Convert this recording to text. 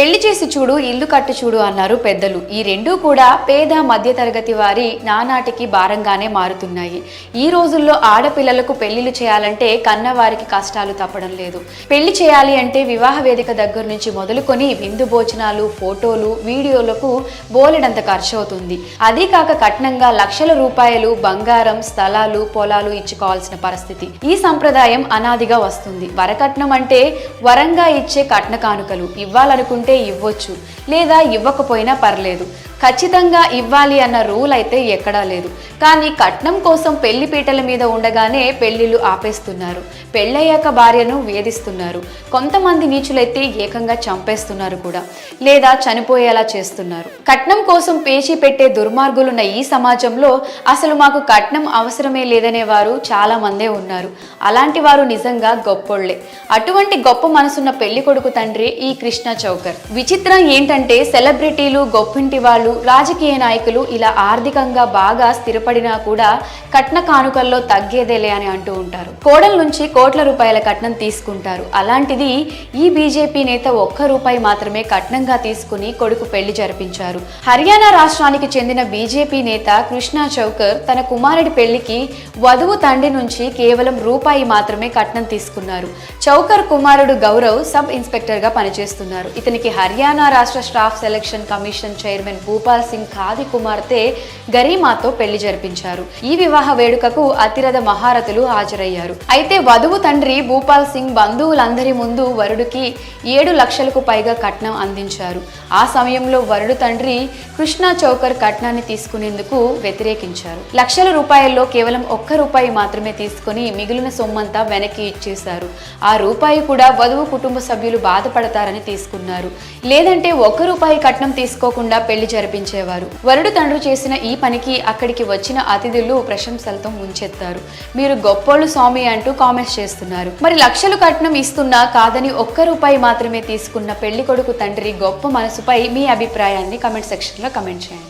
పెళ్ళి చేసి చూడు ఇల్లు కట్టు చూడు అన్నారు పెద్దలు. ఈ రెండూ కూడా పేద మధ్యతరగతి వారి నానాటికి భారంగానే మారుతున్నాయి. ఈ రోజుల్లో ఆడపిల్లలకు పెళ్ళిళ్ళు చేయాలంటే కన్నవారికి కష్టాలు తప్పడం లేదు. పెళ్ళి చేయాలి అంటే వివాహ వేదిక దగ్గర నుంచి మొదలుకొని విందు భోజనాలు ఫోటోలు వీడియోలకు బోలెడంత ఖర్చు అవుతుంది. అదీ కాక కట్నంగా లక్షల రూపాయలు బంగారం స్థలాలు పొలాలు ఇచ్చుకోవాల్సిన పరిస్థితి. ఈ సంప్రదాయం అనాదిగా వస్తుంది. వరకట్నం అంటే వరంగా ఇచ్చే కట్న కానుకలు. ఇవ్వాలనుకుంటే ఇవ్వొచ్చు లేదా ఇవ్వకపోయినా పర్లేదు. ఖచ్చితంగా ఇవ్వాలి అన్న రూల్ అయితే ఎక్కడా లేదు. కానీ కట్నం కోసం పెళ్ళి పీటల మీద ఉండగానే పెళ్ళిళ్ళు ఆపేస్తున్నారు. పెళ్ళయ్యాక భార్యను వేధిస్తున్నారు. కొంతమంది నీచులైతే ఏకంగా చంపేస్తున్నారు కూడా. లేదా చనిపోయేలా చేస్తున్నారు. కట్నం కోసం పేచీ పెట్టే దుర్మార్గులున్న ఈ సమాజంలో అసలు మాకు కట్నం అవసరమే లేదనే వారు చాలా మందే ఉన్నారు. అలాంటి వారు నిజంగా గొప్పోళ్ళే. అటువంటి గొప్ప మనసున్న పెళ్ళి కొడుకు తండ్రి ఈ కృష్ణ చౌకర్. విచిత్రం ఏంటంటే సెలబ్రిటీలు గొప్పింటి వాళ్ళు రాజకీయ నాయకులు ఇలా ఆర్థికంగా బాగా స్థిరపడినా కూడా కట్న కానుకల్లో తగ్గేదేలే అని అంటూ ఉంటారు. కోడల నుంచి కోట్ల రూపాయల కట్నం తీసుకుంటారు. అలాంటిది ఈ బీజేపీ నేత ఒక్క రూపాయి మాత్రమే కట్నంగా తీసుకుని కొడుకు పెళ్ళి జరిపించారు. హర్యానా రాష్ట్రానికి చెందిన బీజేపీ నేత కృష్ణా చౌకర్ తన కుమారుడి పెళ్ళికి వధువు తండ్రి నుంచి కేవలం రూపాయి మాత్రమే కట్నం తీసుకున్నారు. చౌకర్ కుమారుడు గౌరవ్ సబ్ ఇన్స్పెక్టర్గా పనిచేస్తున్నారు వీరికి హర్యానా రాష్ట్ర staff selection commission chairman Bhupal Singh Khadi కుమార్తె గరీమాతో పెళ్ళి జరిపించారు. ఈ వివాహ వేడుకకు అతిరథ మహారథులు హాజరయ్యారు. అయితే వధువు తండ్రి భూపాల్ సింగ్ బంధువులందరి ముందు వరుడికి ఏడు లక్షలకు పైగా కట్నం అందించారు. ఆ సమయంలో వరుడు తండ్రి కృష్ణా చౌకర్ కట్నాన్ని తీసుకునేందుకు వ్యతిరేకించారు. లక్షల రూపాయల్లో కేవలం ఒక్క రూపాయి మాత్రమే తీసుకుని మిగిలిన సొమ్మంతా వెనక్కి ఇచ్చేశారు. ఆ రూపాయి కూడా వధువు కుటుంబ సభ్యులు బాధపడతారని తీసుకున్నారు. లేదంటే ఒక్క రూపాయి కట్నం తీసుకోకుండా పెళ్ళి జరిపించేవారు. వరుడు తండ్రి చేసిన ఈ పనికి అక్కడికి వచ్చిన అతిథులు ప్రశంసలతో ముంచెత్తారు. మీరు గొప్పోళ్ళు స్వామి అంటూ కామెంట్స్ చేస్తున్నారు. మరి లక్షలు కట్నం ఇస్తున్నా కాదని ఒక్క రూపాయి మాత్రమే తీసుకున్న పెళ్ళి కొడుకు తండ్రి గొప్ప మనసుపై మీ అభిప్రాయాన్ని కమెంట్ సెక్షన్లో కమెంట్ చేయండి.